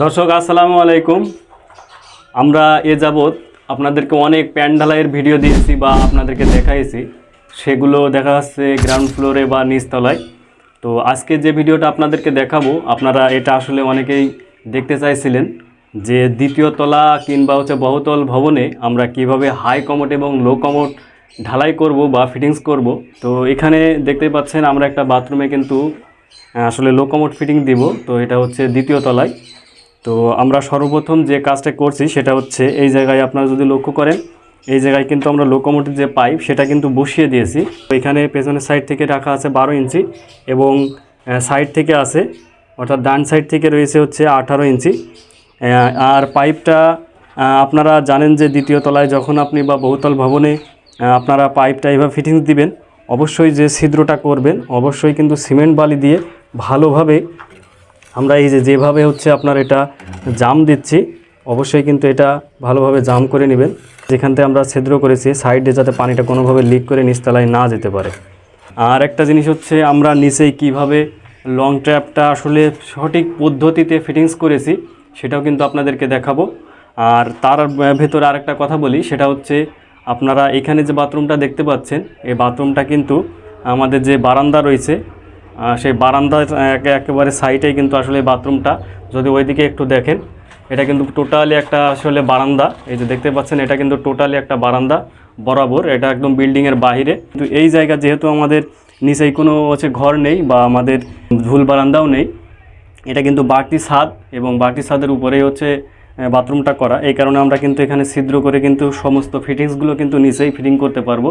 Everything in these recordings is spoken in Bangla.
দর্শক, আসসালামু আলাইকুম। আমরা এ যাবৎ আপনাদেরকে অনেক প্যান্ট ঢালাইয়ের ভিডিও দিয়েছি বা আপনাদেরকে দেখাইছি। সেগুলো দেখা যাচ্ছে গ্রাউন্ড ফ্লোরে বা নিচতলায়। তো আজকে যে ভিডিওটা আপনাদেরকে দেখাবো, আপনারা এটা আসলে অনেকেই দেখতে চাইছিলেন যে দ্বিতীয় তলা কিংবা হচ্ছে বহুতল ভবনে আমরা কীভাবে হাই কমোট এবং লো কমোট ঢালাই করব বা ফিটিংস করব। তো এখানে দেখতে পাচ্ছেন, আমরা একটা বাথরুমে কিন্তু আসলে লো কমোট ফিটিং দিব, তো এটা হচ্ছে দ্বিতীয় তলায়। তো আমরা সর্বপ্রথম যে কাজটা করছি সেটা হচ্ছে এই জায়গায় আপনারা যদি লক্ষ্য করেন, এই জায়গায় কিন্তু আমরা লোকোমোটিভ যে পাইপ সেটা কিন্তু বসিয়ে দিয়েছি। তো এখানে পেছনের সাইড থেকে রাখা আছে বারো ইঞ্চি এবং সাইড থেকে আছে, অর্থাৎ ডান সাইড থেকে রয়েছে হচ্ছে আঠারো ইঞ্চি। আর পাইপটা আপনারা জানেন যে দ্বিতীয় তলায় যখন আপনি বা বহুতল ভবনে আপনারা পাইপটা এইভাবে ফিটিংস দিবেন অবশ্যই যে ছিদ্রটা করবেন, অবশ্যই কিন্তু সিমেন্ট বালি দিয়ে ভালোভাবে আমরা এই যে যেভাবে হচ্ছে আপনার এটা জাম দিচ্ছি, অবশ্যই কিন্তু এটা ভালোভাবে জাম করে নেবেন। যেখান থেকে আমরা ছিদ্র করেছি সাইডে যাতে পানিটা কোনোভাবে লিক করে নিচতলায় না যেতে পারে। আর একটা জিনিস হচ্ছে আমরা নিচেই কীভাবে লং ট্র্যাপটা আসলে সঠিক পদ্ধতিতে ফিটিংস করেছি, সেটাও কিন্তু আপনাদেরকে দেখাবো। আর তার ভেতরে আরেকটা কথা বলি, সেটা হচ্ছে আপনারা এখানে যে বাথরুমটা দেখতে পাচ্ছেন, এই বাথরুমটা কিন্তু আমাদের যে বারান্দা রয়েছে সেই বারান্দার একে- একেবারে সাইডেই কিন্তু আসলে বাথরুমটা। যদি ওইদিকে একটু দেখেন, এটা কিন্তু টোটালি একটা আসলে বারান্দা। এই যে দেখতে পাচ্ছেন, এটা কিন্তু টোটালি একটা বারান্দা, বরাবর। এটা একদম বিল্ডিংয়ের বাইরে কিন্তু এই জায়গা যেহেতু আমাদের নিচেই কোনো হচ্ছে ঘর নেই বা আমাদের ঝুল বারান্দাও নেই, এটা কিন্তু বাড়তি ছাদ এবং বাড়তি ছাদের উপরেই হচ্ছে বাথরুমটা করা। এই কারণে আমরা কিন্তু এখানে ছিদ্র করে কিন্তু সমস্ত ফিটিংসগুলো কিন্তু নিচেই ফিটিং করতে পারব।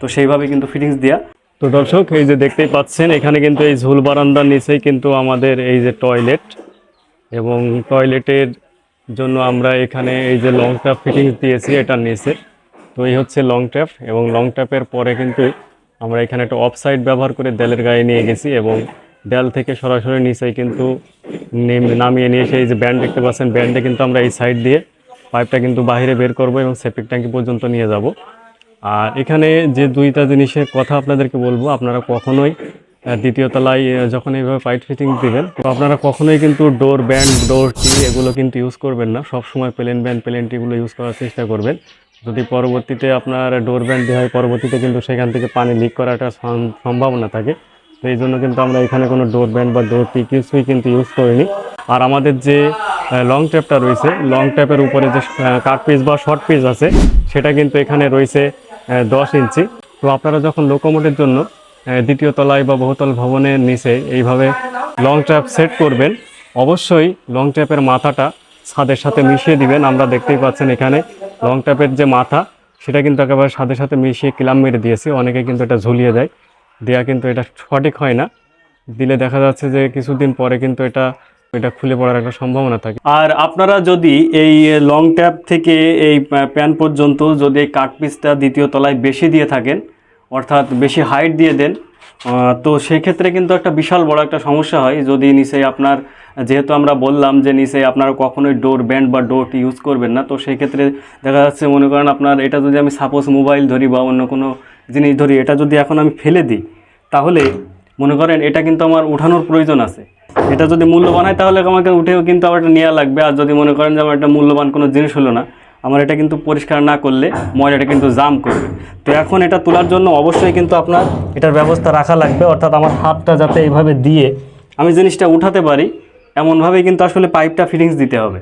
তো সেইভাবে কিন্তু ফিটিংস দেওয়া তো দর্শক, এই যে দেখতেই পাচ্ছেন, এখানে কিন্তু এই ঝুল বারান্দার নিচেই কিন্তু আমাদের এই যে টয়লেট এবং টয়লেটের জন্য আমরা এখানে এই যে লং ট্যাপ ফিটিংস দিয়েছি এটার নিচে। তো এই হচ্ছে লং ট্যাপ এবং লং ট্যাপের পরে কিন্তু আমরা এখানে একটা অফ সাইড ব্যবহার করে দেলের গায়ে নিয়ে গেছি এবং দেল থেকে সরাসরি নিচে কিন্তু নেম- নামিয়ে নিয়ে এসে এই যে ব্যান্ড দেখতে পাচ্ছেন, ব্যান্ডে কিন্তু আমরা এই সাইড দিয়ে পাইপটা কিন্তু বাইরে বের করব এবং সেপ্টিক ট্যাঙ্কি পর্যন্ত নিয়ে যাব। আর এখানে যে দুইটা জিনিসের কথা আপনাদেরকে বলব, আপনারা কখনোই দ্বিতীয় তলায় যখন এইভাবে পাইপ ফিটিং দিবেন, তো আপনারা কখনোই কিন্তু ডোর ব্যান্ড, ডোর টি এগুলো কিন্তু ইউজ করবেন না। সব সময় প্লেন ব্যান্ড, প্লেন টিগুলো ইউজ করার চেষ্টা করবেন। যদি পরবর্তীতে আপনার ডোর ব্যান্ড দেওয়া হয়, পরবর্তীতে কিন্তু সেখান থেকে পানি লিক করাটা সম্ভাবনা থাকে। তো এই জন্য কিন্তু আমরা এখানে কোনো ডোর ব্যান্ড বা ডোর টি কিছুই কিন্তু ইউজ করিনি। আর আমাদের যে লং ট্যাপটা রয়েছে লং ট্যাপের উপরে যে কাট পিস বা শর্ট পিস আছে, সেটা কিন্তু এখানে রয়েছে দশ ইঞ্চি। তো আপনারা যখন লোকোমোটের জন্য দ্বিতীয় তলায় বা বহুতল ভবনের নিচে এইভাবে লং ট্যাপ সেট করবেন, অবশ্যই লং ট্যাপের মাথাটা ছাদের সাথে মিশিয়ে দিবেন। আমরা দেখতেই পাচ্ছেন এখানে লং ট্যাপের যে মাথা, সেটা কিন্তু একেবারে ছাদের সাথে মিশিয়ে ক্লাম মেরে দিয়েছি। অনেকে কিন্তু এটা ঝুলিয়ে দেয়। দেয়া কিন্তু এটা সঠিক হয় না। দিলে দেখা যাচ্ছে যে কিছুদিন পরে কিন্তু এটা এটা খুলে পড়ার একটা সম্ভাবনা থাকে। আর আপনারা যদি এই লং ট্যাপ থেকে এই প্যান পর্যন্ত যদি এই কাট পিসটা দ্বিতীয় তলায় বেশি দিয়ে থাকেন, অর্থাৎ বেশি হাইট দিয়ে দেন তো সেক্ষেত্রে কিন্তু একটা বিশাল বড় একটা সমস্যা হয়। যদি নিচে আপনার, যেহেতু আমরা বললাম যে নিচে আপনারা কখনোই ডোর ব্যান্ড বা ডোর ইউজ করবেন না, তো সেক্ষেত্রে দেখা যাচ্ছে মনে করেন আপনার এটা যদি আমি সাপোজ মোবাইল ধরি বা অন্য কোনো জিনিস ধরি, এটা যদি এখন আমি ফেলে দিই, তাহলে মনে করেন এটা কিন্তু আমার উঠানোর প্রয়োজন আছে। এটা যদি মূল্যবান হয়, তাহলে আমাকে উঠেও কিন্তু আবার এটা নেওয়া লাগবে। আর যদি মনে করেন যে আমার একটা মূল্যবান কোনো জিনিস হলো না আমার এটা কিন্তু পরিষ্কার না করলে ময়লাটা কিন্তু জাম করবে। তো এখন এটা তোলার জন্য অবশ্যই কিন্তু আপনার এটার ব্যবস্থা রাখা লাগবে, অর্থাৎ আমার হাতটা যাতে এইভাবে দিয়ে আমি জিনিসটা উঠাতে পারি, এমনভাবেই কিন্তু আসলে পাইপটা ফিটিংস দিতে হবে।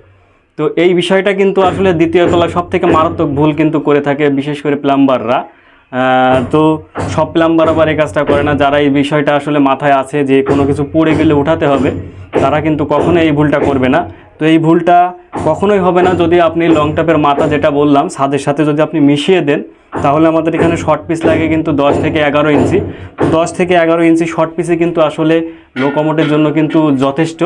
তো এই বিষয়টা কিন্তু আসলে দ্বিতীয় তলায় সব থেকে মারাত্মক ভুল কিন্তু করে থাকে, বিশেষ করে প্লাম্বাররা। তো সব প্লাম্বার আবার এই কাজটা করে না, যারা এই বিষয়টা আসলে মাথায় আছে যে কোনো কিছু পড়ে গেলে উঠাতে হবে, তারা কিন্তু কখনোই এই ভুলটা করবে না। তো এই ভুলটা কখনোই হবে না। যদি আপনি লং টাপের মাথা যেটা বললাম, ছাদের সাথে যদি আপনি মিশিয়ে দেন, তাহলে আমাদের এখানে শর্ট পিস লাগে কিন্তু দশ থেকে এগারো ইঞ্চি। দশ থেকে এগারো ইঞ্চি শর্ট পিসে কিন্তু আসলে লোকোমোটের জন্য কিন্তু যথেষ্ট।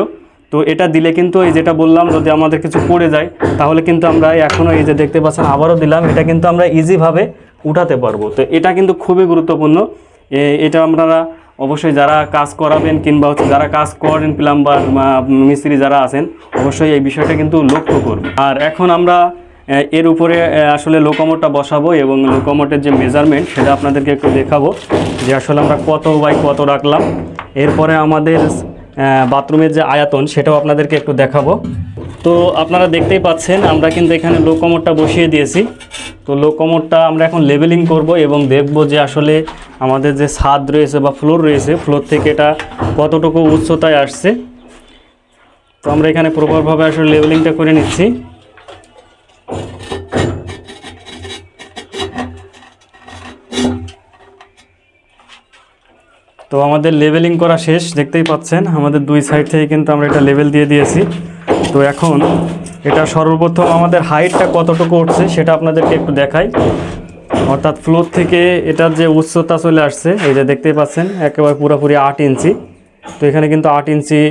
তো এটা দিলে কিন্তু এই যেটা বললাম, যদি আমাদের কিছু পড়ে যায়, তাহলে কিন্তু আমরা এখনও এই যে দেখতে পাচ্ছেন, আবারও দিলাম, এটা কিন্তু আমরা ইজিভাবে উঠাতে পারব। তো এটা কিন্তু খুবই গুরুত্বপূর্ণ। এটা আপনারা অবশ্যই যারা কাজ করাবেন কিংবা হচ্ছে যারা কাজ করেন প্লাম্বার মিস্ত্রি যারা আছেন, অবশ্যই এই বিষয়টা কিন্তু লক্ষ্য করবে আর এখন আমরা এর উপরে আসলে লোকোমোটটা বসাবো এবং লোকোমোটের যে মেজারমেন্ট সেটা আপনাদেরকে একটু দেখাবো যে আসলে আমরা কত বাই কত রাখলাম। এরপরে আমাদের বাথরুমের যে আয়াতন সেটাও আপনাদেরকে একটু দেখাবো। তো আপনারা দেখতেই পাচ্ছেন, আমরা কিন্তু এখানে লো কমোডটা বসিয়ে দিয়েছি। তো লো কমোডটা আমরা এখন লেভেলিং করব এবং দেখব যে আসলে আমাদের যে ছাদ রয়েছে বা ফ্লোর রয়েছে ফ্লোর থেকে এটা কতটুকু উচ্চতায় আসছে। তো আমরা এখানে প্রপারভাবে আসলে লেভেলিংটা করে নিচ্ছি। তো আমাদের লেভেলিং করা শেষ, দেখতেই পাচ্ছেন, আমাদের দুই সাইড থেকে কিন্তু আমরা এটা লেভেল দিয়ে দিয়েছি। তো এখন এটা সর্বপ্রথম আমাদের হাইটটা কতটুকু উঠছে সেটা আপনাদেরকে একটু দেখাই। অর্থাৎ ফ্লোর থেকে এটার যে উচ্চতা চলে আসছে, এই যে দেখতেই পাচ্ছেন, একেবারে পুরোপুরি আট ইঞ্চি। তো এখানে কিন্তু আট ইঞ্চি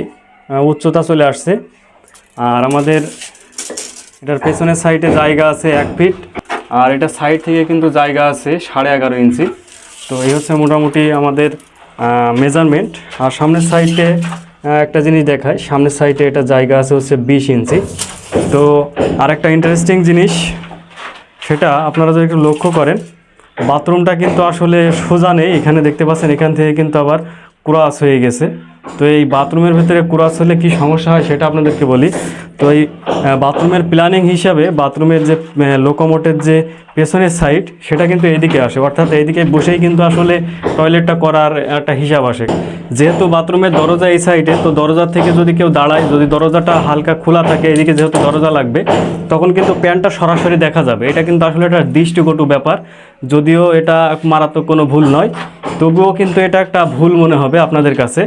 উচ্চতা চলে আসছে। আর আমাদের এটার পেছনের সাইডে জায়গা আছে এক ফিট আর এটা সাইড থেকে কিন্তু জায়গা আছে সাড়ে এগারো ইঞ্চি। তো এই হচ্ছে মোটামুটি আমাদের মেজারমেন্ট আর সামনের সাইডে একটা জিনিস দেখায় সামনের সাইডে এটা জায়গা আছে হচ্ছে বিশ ইঞ্চি। তো আর একটা ইন্টারেস্টিং জিনিস, সেটা আপনারা যদি একটু লক্ষ্য করেন বাথরুমটা কিন্তু আসলে সোজা নেই। এখানে দেখতে পাচ্ছেন, এখান থেকে কিন্তু আবার ক্রাস হয়ে গেছে। তো এই বাথরুমের ভেতরে ক্রাস হলে কি সমস্যা হয় সেটা আপনাদেরকে বলি। তো এই বাথরুমের প্ল্যানিং হিসাবে বাথরুমের যে লোকোমোটের যে পেছনের সাইড সেটা কিন্তু এদিকে আসে। অর্থাৎ এইদিকে বসেই কিন্তু আসলে টয়লেটটা করার একটা হিসাব আসে। যেহেতু বাথরুমের দরজা এই সাইডে তো দরজা থেকে যদি কেউ দাঁড়ায়, যদি দরজাটা হালকা খোলা থাকে এদিকে যেহেতু দরজা লাগবে, তখন কিন্তু প্যান্টটা সরাসরি দেখা যাবে। এটা কিন্তু আসলে একটা দৃষ্টিকটু ব্যাপার। যদিও এটা মারাত্মক কোনো ভুল নয়, তবুও কিন্তু এটা একটা ভুল মনে হবে আপনাদের কাছে।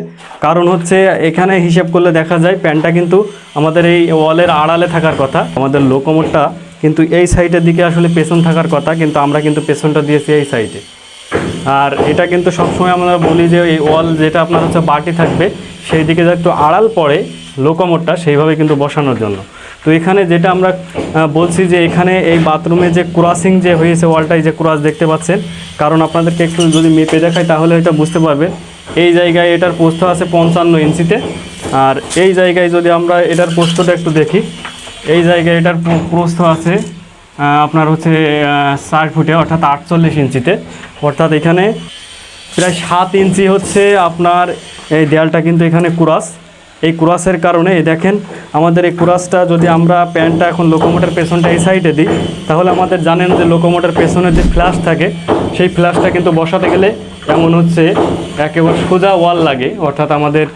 কারণ হচ্ছে এখানে হিসেব করলে দেখা যায় প্যান্টটা কিন্তু আমাদের এই ওয়ালের আড়ালে থাকার কথা। আমাদের লোকোমোটটা কিন্তু এই সাইডের দিকে আসলে পেছন থাকার কথা, কিন্তু আমরা কিন্তু পেছনটা দিয়েছি এই সাইডে। আর এটা কিন্তু সবসময় আমরা বলি যে এই ওয়াল যেটা আপনার হচ্ছে বাটি থাকবে, সেই দিকে যা একটু আড়াল পড়ে লোকোমোটটা সেইভাবে কিন্তু বসানোর জন্য। তো এখানে যেটা আমরা বলছি যে এখানে এই বাথরুমে যে ক্রসিং যে হয়েছে ওয়ালটাই যে ক্রস দেখতে পাচ্ছেন, কারণ আপনাদেরকে একটু যদি মেপে দেখাই তাহলে এটা বুঝতে পারবেন এই জায়গায় এটার পোস্ত আছে পঞ্চান্ন ইঞ্চিতে, আর এই জায়গায় যদি আমরা এটার পোস্তটা একটু দেখি, এই জায়গায় এটার প্র- প্রস্থ আছে আপনার হচ্ছে ষাট ফুটে, অর্থাৎ আটচল্লিশ ইঞ্চিতে। অর্থাৎ এখানে প্রায় সাত ইঞ্চি হচ্ছে আপনার এই দেয়ালটা কিন্তু এখানে কুরাস। এই কুরাসের কারণে দেখেন, আমাদের এই কুরাসটা যদি আমরা প্যান্টটা এখন লোকোমোটার পেছনটা এই সাইডে দিই, তাহলে আমাদের জানেন যে লোকোমোটার পেছনে যে ফ্ল্যাশ থাকে, সেই ফ্ল্যাশটা কিন্তু বসাতে গেলে এমন হচ্ছে, একেবারে সোজা ওয়াল লাগে। অর্থাৎ আমাদের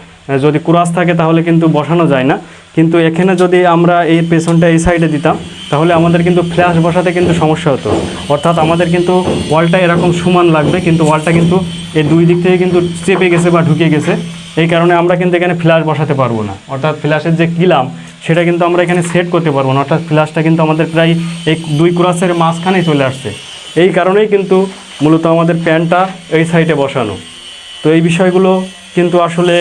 যদি কুরাস থাকে তাহলে কিন্তু বসানো যায় না। কিন্তু এখানে যদি আমরা এই পেছনটা এই সাইডে দিতাম, তাহলে আমাদের কিন্তু ফ্ল্যাশ বসাতে কিন্তু সমস্যা হতো। অর্থাৎ আমাদের কিন্তু ওয়ালটা এরকম সমান লাগবে, কিন্তু ওয়ালটা কিন্তু এই দুই দিক থেকে কিন্তু চেপে গেছে বা ঢুকে গেছে। এই কারণে আমরা কিন্তু এখানে ফ্ল্যাশ বসাতে পারব না। অর্থাৎ ফ্ল্যাশের যে কিলাম, সেটা কিন্তু আমরা এখানে সেট করতে পারব না। অর্থাৎ ফ্ল্যাশটা কিন্তু আমাদের প্রায় এই দুই ক্রাসের মাঝখানেই চলে আসছে। এই কারণেই কিন্তু মূলত আমাদের প্যান্টটা এই সাইডে বসানো। তো এই বিষয়গুলো কিন্তু আসলে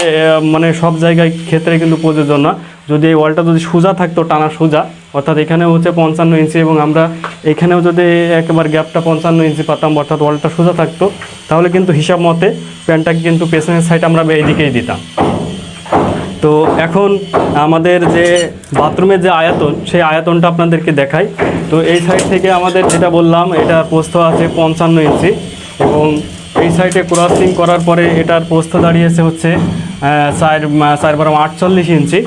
মানে সব জায়গায় ক্ষেত্রে কিন্তু প্রযোজ্য না। যদি এই ওয়ালটা যদি সোজা থাকতো, টানা সোজা অর্থাৎ এখানেও হচ্ছে পঞ্চান্ন ইঞ্চি এবং আমরা এখানেও যদি একেবারে গ্যাপটা পঞ্চান্ন ইঞ্চি পাতাম, অর্থাৎ ওয়ালটা সোজা থাকতো, তাহলে কিন্তু হিসাব মতে প্যান্টটাকে কিন্তু পেছনের সাইড আমরা এইদিকেই দিতাম। তো এখন আমাদের যে বাথরুমের যে আয়তন, সেই আয়তনটা আপনাদেরকে দেখাই। তো এই সাইড থেকে আমাদের যেটা বললাম এটা প্রস্থ আছে পঞ্চান্ন ইঞ্চি এবং এই সাইডে ক্রসিং করার পরে এটার প্রস্থ দাঁড়িয়েছে হচ্ছে চার চার বারো আটচল্লিশ ইঞ্চি।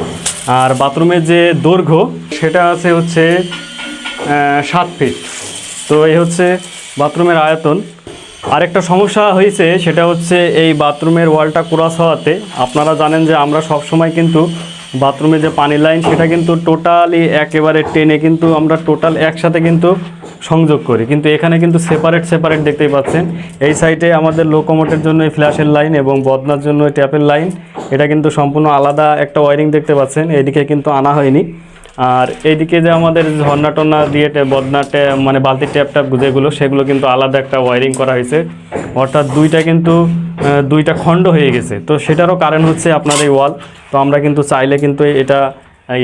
আর বাথরুমের যে দৈর্ঘ্য, সেটা আছে হচ্ছে সাত ফিট তো এই হচ্ছে বাথরুমের আয়তন। আরেকটা সমস্যা হয়েছে সেটা হচ্ছে এই বাথরুমের ওয়ালটা ক্রস হওয়াতে, আপনারা জানেন যে আমরা সব সময় কিন্তু বাথরুমে যে পানি লাইন, সেটা কিন্তু টোটালি একেবারে টেনে কিন্তু আমরা টোটাল একসাথে কিন্তু সংযোগ করি। কিন্তু এখানে কিন্তু সেপারেট সেপারেট দেখতেই পাচ্ছেন। এই সাইডে আমাদের লোকোমোটের জন্য ফ্ল্যাশের লাইন এবং বদনার জন্য ট্যাপের লাইন এটা কিন্তু সম্পূর্ণ আলাদা একটা ওয়ারিং দেখতে পাচ্ছেন। এদিকে কিন্তু আনা হয়নি। আর এইদিকে যে আমাদের ঝর্ণা টর্না দিয়ে বদনা ট্যাপ মানে বালতির ট্যাপ ট্যাপ যেগুলো, সেগুলো কিন্তু আলাদা একটা ওয়ারিং করা হয়েছে। অর্থাৎ দুইটা কিন্তু দুইটা খণ্ড হয়ে গেছে। তো সেটারও কারণ হচ্ছে আপনার এই ওয়াল তো আমরা কিন্তু চাইলে কিন্তু এটা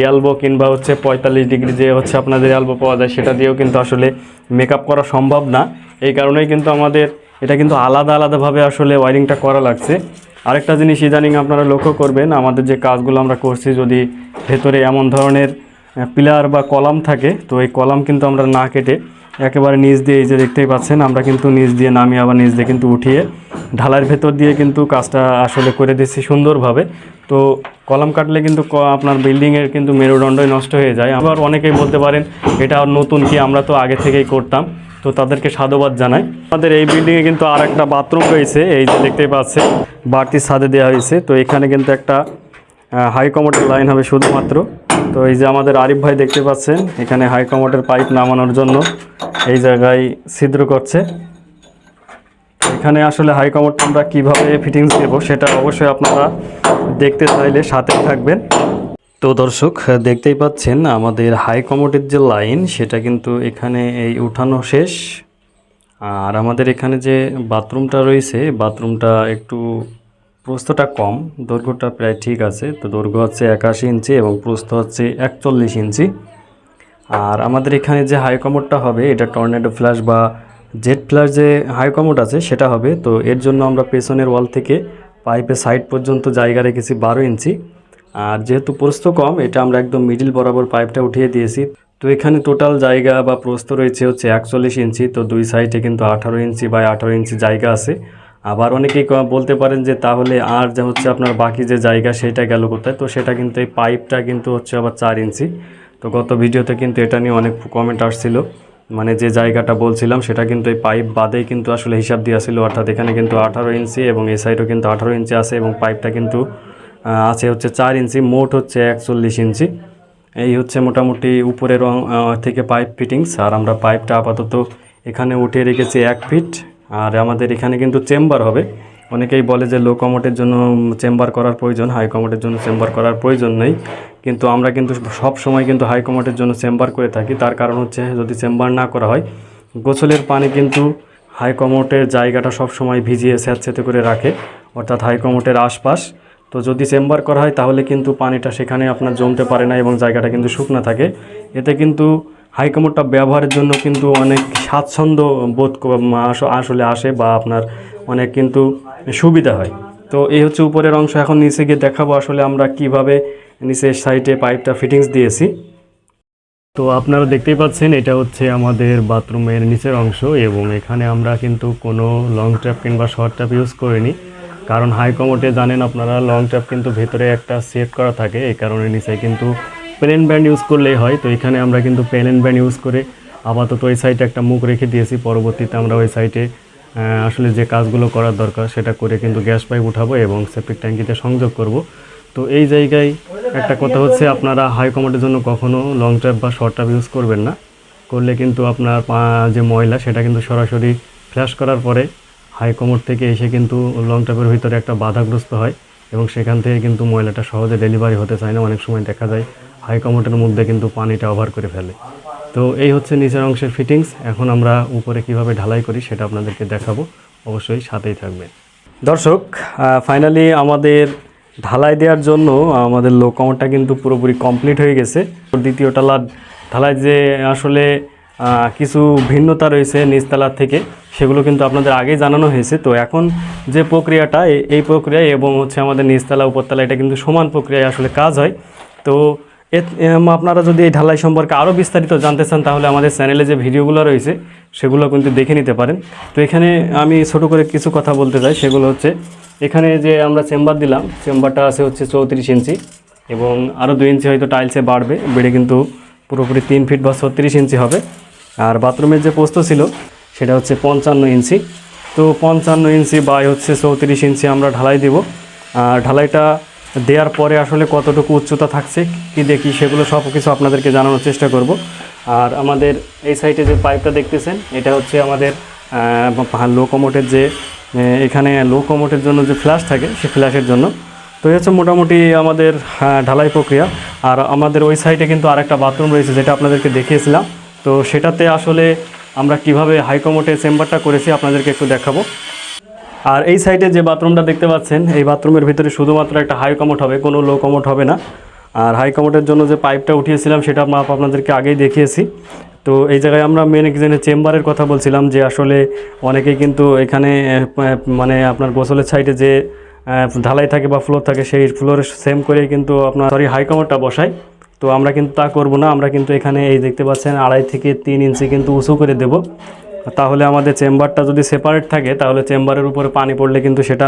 এলবো কিংবা হচ্ছে পঁয়তাল্লিশ ডিগ্রি যে হচ্ছে আপনাদের এলবো পাওয়া যায়, সেটা দিয়েও কিন্তু আসলে মেকআপ করা সম্ভব না। এই কারণেই কিন্তু আমাদের এটা কিন্তু আলাদা আলাদাভাবে আসলে ওয়ারিংটা করা লাগছে। আরেকটা জিনিস ইদানিং আপনারা লক্ষ্য করবেন, আমাদের যে কাজগুলো আমরা করছি, যদি ভেতরে এমন ধরনের পিলার বা কলাম থাকে, তো এই কলাম কিন্তু আমরা না কেটে একেবারে নিচ দিয়ে এই যে দেখতেই পাচ্ছেন, আমরা কিন্তু নিচ দিয়ে নামিয়ে আবার নিচ দিয়ে কিন্তু উঠিয়ে ঢালাইয়ের ভেতর দিয়ে কিন্তু কাজটা আসলে করে দিচ্ছি সুন্দরভাবে। তো কলম কাটলে কিন্তু আপনার বিল্ডিংয়ের কিন্তু মেরুদণ্ডই নষ্ট হয়ে যায়। আবার অনেকেই বলতে পারেন, এটা নতুন কি, আমরা তো আগে থেকেই করতাম। তো তাদেরকে সাধুবাদ জানাই। আমাদের এই বিল্ডিংয়ে কিন্তু আর একটা বাথরুম রয়েছে, এই যে দেখতেই পাচ্ছে বাড়তি ছাদে দেওয়া হয়েছে। তো এখানে কিন্তু একটা হাই কমোডের লাইন হবে শুধুমাত্র। তো এই যে আমাদের আরিফ ভাই দেখতে পাচ্ছেন, এখানে হাই কমোডের পাইপ নামানোর জন্য এই জায়গায় ছিদ্র করছে। এখানে আসলে হাই কমোডটা আমরা কীভাবে ফিটিংস দেবো সেটা অবশ্যই আপনারা দেখতে চাইলে সাথে থাকবেন। তো দর্শক, দেখতেই পাচ্ছেন আমাদের হাই কমোডের যে লাইন সেটা কিন্তু এখানে এই উঠানো শেষ। আর আমাদের এখানে যে বাথরুমটা রয়েছে বাথরুমটা একটু প্রস্থটা কম, দৈর্ঘ্যটা প্রায় ঠিক আছে। তো দৈর্ঘ্য হচ্ছে একাশি ইঞ্চি এবং প্রস্থ হচ্ছে একচল্লিশ ইঞ্চি। আর আমাদের এখানে যে হাই কমোডটা হবে, এটা টর্নেডো ফ্ল্যাশ বা জেট ফ্ল্যাশ যে হাই কমোড আছে, সেটা হবে। তো এর জন্য আমরা পেছনের ওয়াল থেকে পাইপের সাইড পর্যন্ত জায়গা রেখেছি বারো ইঞ্চি। আর যেহেতু প্রস্থ কম, এটা আমরা একদম মিডিল বরাবর পাইপটা উঠিয়ে দিয়েছি। তো এখানে টোটাল জায়গা বা প্রস্থ রয়েছে হচ্ছে একচল্লিশ ইঞ্চি। তো দুই সাইডে কিন্তু আঠারো ইঞ্চি বা আঠারো ইঞ্চি জায়গা আছে। আবার অনেকেই বলতে পারেন যে তাহলে আর যা হচ্ছে আপনার বাকি যে জায়গা সেটা গেল কোথায়? তো সেটা কিন্তু এই পাইপটা কিন্তু হচ্ছে আবার চার ইঞ্চি। তো গত ভিডিওতে কিন্তু এটা নিয়ে অনেক কমেন্ট আসছিল। মানে যে জায়গাটা বলছিলাম সেটা কিন্তু এই পাইপ বাদেই কিন্তু আসলে হিসাব ছিল। অর্থাৎ এখানে কিন্তু আঠারো ইঞ্চি এবং এই সাইডও কিন্তু আঠারো ইঞ্চি আছে এবং পাইপটা কিন্তু আছে হচ্ছে চার ইঞ্চি, মোট হচ্ছে একচল্লিশ ইঞ্চি। এই হচ্ছে মোটামুটি উপরের রং থেকে পাইপ ফিটিংস আর আমরা পাইপটা আপাতত এখানে উঠিয়ে রেখেছি এক ফিট আর আমাদের এখানে কিন্তু চেম্বার হবে। অনেকেই বলে যে লো কমোটের জন্য চেম্বার করার প্রয়োজন হাই কমোটের জন্য চেম্বার করার প্রয়োজন নেই। কিন্তু আমরা কিন্তু সব সময় কিন্তু হাই কমোটের জন্য চেম্বার করে থাকি। তার কারণ হচ্ছে যদি চেম্বার না করা হয়, গোসলের পানি কিন্তু হাই কমোটের জায়গাটা সব সময় ভিজিয়ে স্যাঁতস্যাঁতে করে রাখে, অর্থাৎ হাই কমোটের আশপাশ। তো যদি চেম্বার করা হয়, তাহলে কিন্তু পানিটা সেখানে আপনার জমতে পারে না এবং জায়গাটা কিন্তু শুকনো থাকে। এতে কিন্তু হাই কমোডটা ব্যবহারের জন্য কিন্তু অনেক স্বাচ্ছন্দ্য বোধ আস- আসলে আসে বা আপনার অনেক কিন্তু সুবিধা হয়। তো এই হচ্ছে উপরের অংশ। এখন নিচে গিয়ে দেখাবো আসলে আমরা কীভাবে নিচের সাইডে পাইপটা ফিটিংস দিয়েছি। তো আপনারা দেখতেই পাচ্ছেন, এটা হচ্ছে আমাদের বাথরুমের নিচের অংশ এবং এখানে আমরা কিন্তু কোনো লং ট্র্যাপ কিংবা শর্ট ট্র্যাপ ইউজ করিনি। কারণ হাই কমোটে জানেন আপনারা, লং ট্র্যাপ কিন্তু ভেতরে একটা সেট করা থাকে, এই কারণে নিচে কিন্তু প্লেন ব্যান্ড ইউজ করলেই হয়। তো এখানে আমরা কিন্তু প্লেন ব্যান্ড ইউজ করে আপাতত ওই সাইডে একটা মুখ রেখে দিয়েছি। পরবর্তীতে আমরা ওই সাইডে আসলে যে কাজগুলো করার দরকার সেটা করে কিন্তু গ্যাস পাইপ উঠাবো এবং সেপ্টিক ট্যাঙ্কিতে সংযোগ করব। তো এই জায়গায় একটা কথা হচ্ছে, আপনারা হাই কমোডের জন্য কখনো লং ট্র্যাপ বা শর্ট ট্র্যাপ ইউজ করবেন না। করলে কিন্তু আপনার যে ময়লা সেটা কিন্তু সরাসরি ফ্ল্যাশ করার পরে হাই কমোড থেকে এসে কিন্তু লং ট্র্যাপের ভিতরে একটা বাধাগ্রস্ত হয় এবং সেখান থেকে কিন্তু ময়লাটা সহজে ডেলিভারি হতে চায় না। অনেক সময় দেখা যায় হাই কমোডের মধ্যে কিন্তু পানিটা ওভার করে ফেলে। তো এই হচ্ছে নিচের অংশের ফিটিংস এখন আমরা উপরে কীভাবে ঢালাই করি সেটা আপনাদেরকে দেখাবো। অবশ্যই সাথেই থাকবেন। দর্শক ফাইনালি আমাদের ঢালাই দেওয়ার জন্য আমাদের লো কমরটা কিন্তু পুরোপুরি কমপ্লিট হয়ে গেছে। দ্বিতীয় তলার ঢালাই যে আসলে কিছু ভিন্নতা রয়েছে নিচতলার থেকে, সেগুলো কিন্তু আপনাদের আগেই জানানো হয়েছে। তো এখন যে প্রক্রিয়াটা এই প্রক্রিয়া এবং হচ্ছে আমাদের নিচতলা, উপরতলা, এটা কিন্তু সমান প্রক্রিয়ায় আসলে কাজ হয়। তো আপনারা যদি এই ঢালাই সম্পর্কে আরও বিস্তারিত জানতে চান, তাহলে আমাদের চ্যানেলে যে ভিডিওগুলো রয়েছে, সেগুলো কিন্তু দেখে নিতে পারেন। তো এখানে আমি ছোট করে কিছু কথা বলতে চাই, সেগুলো হচ্ছে, এখানে যে আমরা চেম্বার দিলাম, চেম্বারটা আছে হচ্ছে চৌত্রিশ ইঞ্চি, এবং আরও দুই ইঞ্চি হয়তো টাইলসে বাড়বে, বেড়ে কিন্তু পুরোপুরি তিন ফিট বা ছত্রিশ ইঞ্চি হবে। আর বাথরুমের যে পোস্ত ছিল, সেটা হচ্ছে পঞ্চান্ন ইঞ্চি। তো পঞ্চান্ন ইঞ্চি বাই হচ্ছে চৌত্রিশ ইঞ্চি আমরা ঢালাই দেব। আর ঢালাইটা দেওয়ার পরে আসলে কতটুকু উচ্চতা থাকছে, কি দেখি সেগুলো সব কিছু আপনাদেরকে জানানোর চেষ্টা করব। আর আমাদের এই সাইডে যে পাইপটা দেখতেছেন, এটা হচ্ছে আমাদের লো কমোটের যে এখানে লো কমোটের জন্য যে ফ্ল্যাশ থাকে সেই ফ্ল্যাশের জন্য। তো এই হচ্ছে মোটামুটি আমাদের ঢালাই প্রক্রিয়া। আর আমাদের ওই সাইডে কিন্তু আরেকটা বাথরুম রয়েছে, যেটা আপনাদেরকে দেখিয়েছিলাম। তো সেটাতে আসলে আমরা কীভাবে হাইকমোটে চেম্বারটা করেছি, আপনাদেরকে একটু দেখাবো। আর এই সাইডে যে বাথরুমটা দেখতে পাচ্ছেন, এই বাথরুমের ভিতরে শুধুমাত্র একটা হাই কমোট হবে, কোনো লো কমোট হবে না। আর হাই কমোটের জন্য যে পাইপটা উঠিয়েছিলাম, সেটা মাপ আপনাদেরকে আগেই দেখিয়েছি। তো এই জায়গায় আমরা মেন একজনের চেম্বারের কথা বলছিলাম, যে আসলে অনেকেই কিন্তু এখানে মানে আপনার গোসলের সাইডে যে ঢালাই থাকে বা ফ্লোর থাকে, সেই ফ্লোর সেম করেই কিন্তু আপনার সরি হাই কমোটটা বসাই। তো আমরা কিন্তু তা করব না, আমরা কিন্তু এখানে এই দেখতে পাচ্ছেন আড়াই থেকে তিন ইঞ্চি কিন্তু উঁচু করে দেব। তাহলে আমাদের চেম্বারটা যদি সেপারেট থাকে, তাহলে চেম্বারের উপরে পানি পড়লে কিন্তু সেটা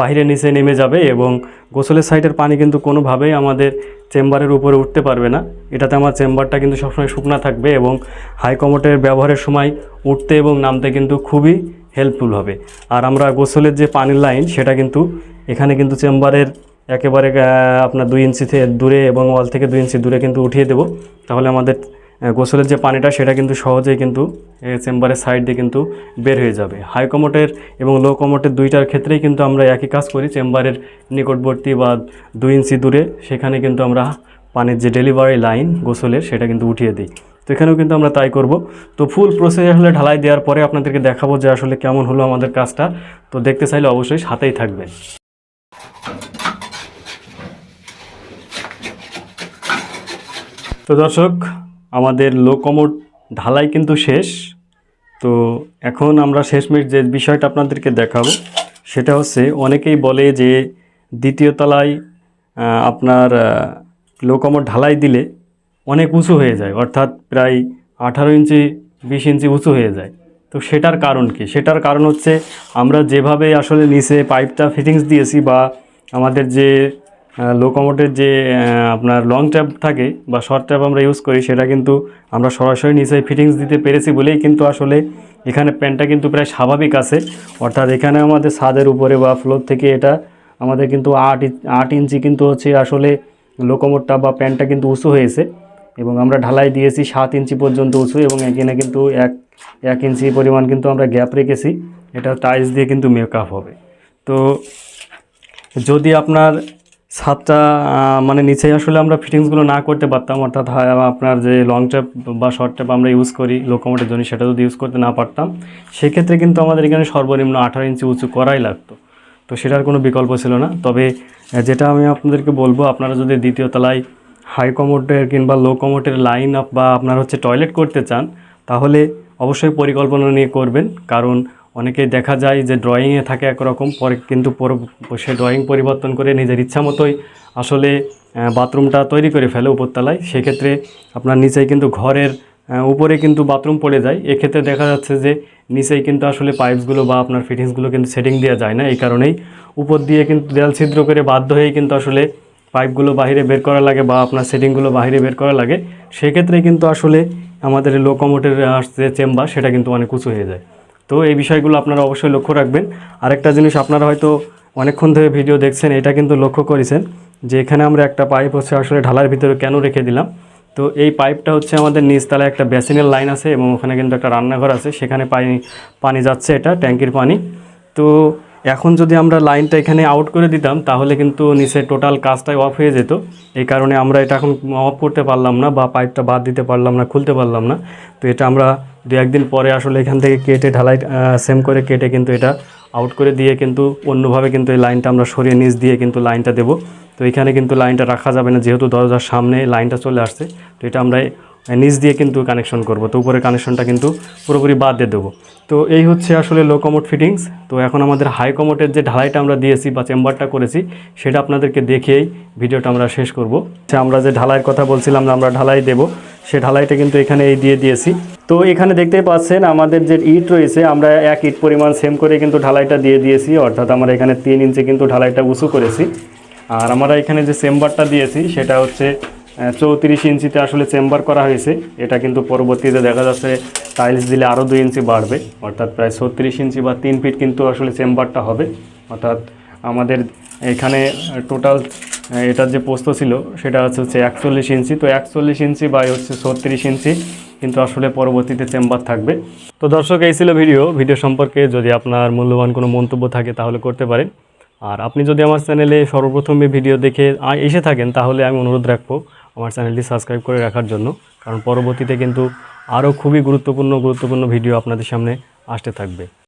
বাইরে নিচে নেমে যাবে এবং গোসলের সাইডের পানি কিন্তু কোনোভাবেই আমাদের চেম্বারের উপরে উঠতে পারবে না। এটাতে আমার চেম্বারটা কিন্তু সবসময় শুকনা থাকবে এবং হাই কমোটের ব্যবহারের সময় উঠতে এবং নামতে কিন্তু খুবই হেল্পফুল হবে। আর আমরা গোসলের যে পানির লাইন সেটা কিন্তু এখানে কিন্তু চেম্বারের একেবারে আপনার দুই ইঞ্চি থেকে দূরে এবং ওয়াল থেকে দুই ইঞ্চি দূরে কিন্তু উঠিয়ে দেবো। তাহলে আমাদের গোসলের যে পানিটা সেটা কিন্তু সহজেই কিন্তু চেম্বারের সাইড দিয়ে কিন্তু বের হয়ে যাবে। হাই কমোটের এবং লো কমোটের দুইটার ক্ষেত্রেই কিন্তু আমরা একই কাজ করি, চেম্বারের নিকটবর্তী বা দুই ইঞ্চি দূরে, সেখানে কিন্তু আমরা পানির যে ডেলিভারি লাইন গোসলের সেটা কিন্তু উঠিয়ে দিই। তো এখানেও কিন্তু আমরা তাই করব। তো ফুল প্রসেস আসলে ঢালাই দেওয়ার পরে আপনাদেরকে দেখাবো যে আসলে কেমন হলো আমাদের কাজটা। তো দেখতে চাইলে অবশ্যই সাথেই থাকবেন। তো দর্শক আমাদের লো ঢালাই কিন্তু শেষ। তো এখন আমরা শেষমেশ যে বিষয়টা আপনাদেরকে দেখাবো, সেটা হচ্ছে অনেকেই বলে যে দ্বিতীয় তলায় আপনার লো ঢালাই দিলে অনেক উঁচু হয়ে যায়, অর্থাৎ প্রায় আঠারো ইঞ্চি, বিশ ইঞ্চি উঁচু হয়ে যায়। তো সেটার কারণ কি? সেটার কারণ হচ্ছে আমরা যেভাবে আসলে নিচে পাইপটা ফিটিংস দিয়েছি বা আমাদের যে লোকোমোটের যে আপনার লং ট্যাপ থাকে বা শর্ট ট্যাপ আমরা ইউজ করি, সেটা কিন্তু আমরা সরাসরি নিচে ফিটিংস দিতে পেরেছি বলেই কিন্তু আসলে এখানে প্যান্টটা কিন্তু প্রায় স্বাভাবিক আছে। অর্থাৎ এখানে আমাদের ছাদের উপরে বা ফ্লোর থেকে এটা আমাদের কিন্তু আট আট ইঞ্চি কিন্তু হচ্ছে আসলে লোকোমোটটা বা প্যান্টটা কিন্তু উঁচু হয়েছে এবং আমরা ঢালাই দিয়েছি সাত ইঞ্চি পর্যন্ত উঁচু এবং এখানে কিন্তু এক এক ইঞ্চি পরিমাণ কিন্তু আমরা গ্যাপ রেখেছি। এটা টাইলস দিয়ে কিন্তু মেকআপ হবে। তো যদি আপনার ছাদটা মানে নিচে আসলে আমরা ফিটিংসগুলো না করতে পারতাম, অর্থাৎ হয় আপনার যে লং ট্যাপ বা শর্ট ট্যাপ আমরা ইউজ করি লোকোমোটের জন্য সেটা যদি ইউজ করতে না পারতাম, সেক্ষেত্রে কিন্তু আমাদের এখানে সর্বনিম্ন আঠারো ইঞ্চি উঁচু করাই লাগতো। তো সেটার কোনো বিকল্প ছিল না। তবে যেটা আমি আপনাদেরকে বলব, আপনারা যদি দ্বিতীয় তলায় হাই কমোটের কিংবা লো কমোটের লাইন আপ বা আপনার হচ্ছে টয়লেট করতে চান, তাহলে অবশ্যই পরিকল্পনা নিয়ে করবেন। কারণ অনেকেই দেখা যায় যে ড্রয়িংয়ে থাকে একরকম, পরে কিন্তু সে ড্রয়িং পরিবর্তন করে নিজের ইচ্ছা মতোই আসলে বাথরুমটা তৈরি করে ফেলে উপরতলায়। সেক্ষেত্রে আপনার নিচেই কিন্তু ঘরের উপরে কিন্তু বাথরুম পড়ে যায়। এক্ষেত্রে দেখা যাচ্ছে যে নিচেই কিন্তু আসলে পাইপসগুলো বা আপনার ফিটিংসগুলো কিন্তু সেটিং দেওয়া যায় না। এই কারণেই উপর দিয়ে কিন্তু দেয়াল ছিদ্র করে বাধ্য হয়েই কিন্তু আসলে পাইপগুলো বাইরে বের করা লাগে বা আপনার সেটিংগুলো বাইরে বের করা লাগে। সেক্ষেত্রে কিন্তু আসলে আমাদের লোকোমোটের যে চেম্বার সেটা কিন্তু অনেক উঁচু হয়ে যায়। তো এই বিষয়গুলো আপনারা অবশ্যই লক্ষ্য রাখবেন। আরেকটা জিনিস, আপনারা হয়তো অনেকক্ষণ ধরে ভিডিও দেখছেন, এটা কিন্তু লক্ষ্য করেছেন যে এখানে আমরা একটা পাইপ হচ্ছে আসলে ঢালার ভিতরে কেন রেখে দিলাম। তো এই পাইপটা হচ্ছে আমাদের নিচতলায় একটা বেসিনের লাইন আছে এবং ওখানে কিন্তু একটা রান্নাঘর আছে, সেখানে পানি পানি যাচ্ছে এটা, ট্যাঙ্কির পানি। তো এখন যদি আমরা লাইনটা এখানে আউট করে দিতাম, তাহলে কিন্তু নিচে টোটাল কাজটাই অফ হয়ে যেত। এই কারণে আমরা এটা এখন অফ করতে পারলাম না বা পাইপটা বাদ দিতে পারলাম না, খুলতে পারলাম না। তো এটা আমরা দু একদিন পরে আসলে এখান থেকে কেটে ঢালাই সেম করে কেটে কিন্তু এটা আউট করে দিয়ে কিন্তু অন্যভাবে কিন্তু এই লাইনটা আমরা সরিয়ে নিচ দিয়ে কিন্তু লাইনটা দেবো। তো এখানে কিন্তু লাইনটা রাখা যাবে না, যেহেতু দরজার সামনে লাইনটা চলে আসছে। তো এটা আমরা নিচ দিয়ে কিন্তু কানেকশন করব। তো উপরে কানেকশনটা কিন্তু পুরোপুরি বাদ দিয়ে দেবো। তো এই হচ্ছে আসলে লো কমোট ফিটিংস তো এখন আমাদের হাই কমোটের যে ঢালাইটা আমরা দিয়েছি বা চেম্বারটা করেছি, সেটা আপনাদেরকে দেখেই ভিডিওটা আমরা শেষ করব। আচ্ছা আমরা যে ঢালাইয়ের কথা বলছিলাম আমরা ঢালাই দেব, সে ঢালাইটা কিন্তু এখানে এই দিয়ে দিয়েছি। তো এখানে দেখতেই পাচ্ছেন আমাদের যে ইট রয়েছে, আমরা এক ইট পরিমাণ সেম করে কিন্তু ঢালাইটা দিয়ে দিয়েছি। অর্থাৎ আমরা এখানে তিন ইঞ্চি কিন্তু ঢালাইটা উঁচু করেছি। আর আমরা এখানে যে চেম্বারটা দিয়েছি, সেটা হচ্ছে চৌত্রিশ ইঞ্চিতে আসলে চেম্বার করা হয়েছে। এটা কিন্তু পরবর্তীতে দেখা যাচ্ছে টাইলস দিলে আরও দুই ইঞ্চি বাড়বে। অর্থাৎ প্রায় ছত্রিশ ইঞ্চি বা তিন ফিট কিন্তু আসলে চেম্বারটা হবে। অর্থাৎ আমাদের এখানে টোটাল এটার যে পোস্ত ছিল, সেটা হচ্ছে হচ্ছে একচল্লিশ ইঞ্চি। তো একচল্লিশ ইঞ্চি বা হচ্ছে ছত্রিশ ইঞ্চি কিন্তু আসলে পরবর্তীতে চেম্বার থাকবে। তো দর্শক, এই ছিল ভিডিও। ভিডিও সম্পর্কে যদি আপনার মূল্যবান কোনো মন্তব্য থাকে তাহলে করতে পারেন। আর আপনি যদি আমার চ্যানেলে সর্বপ্রথমে ভিডিও দেখে এসে থাকেন, তাহলে আমি অনুরোধ রাখব আমার চ্যানেলটি সাবস্ক্রাইব করে রাখার জন্য, কারণ পরবর্তীতে কিন্তু আরও খুবই গুরুত্বপূর্ণ গুরুত্বপূর্ণ ভিডিও আপনাদের সামনে আসতে থাকবে।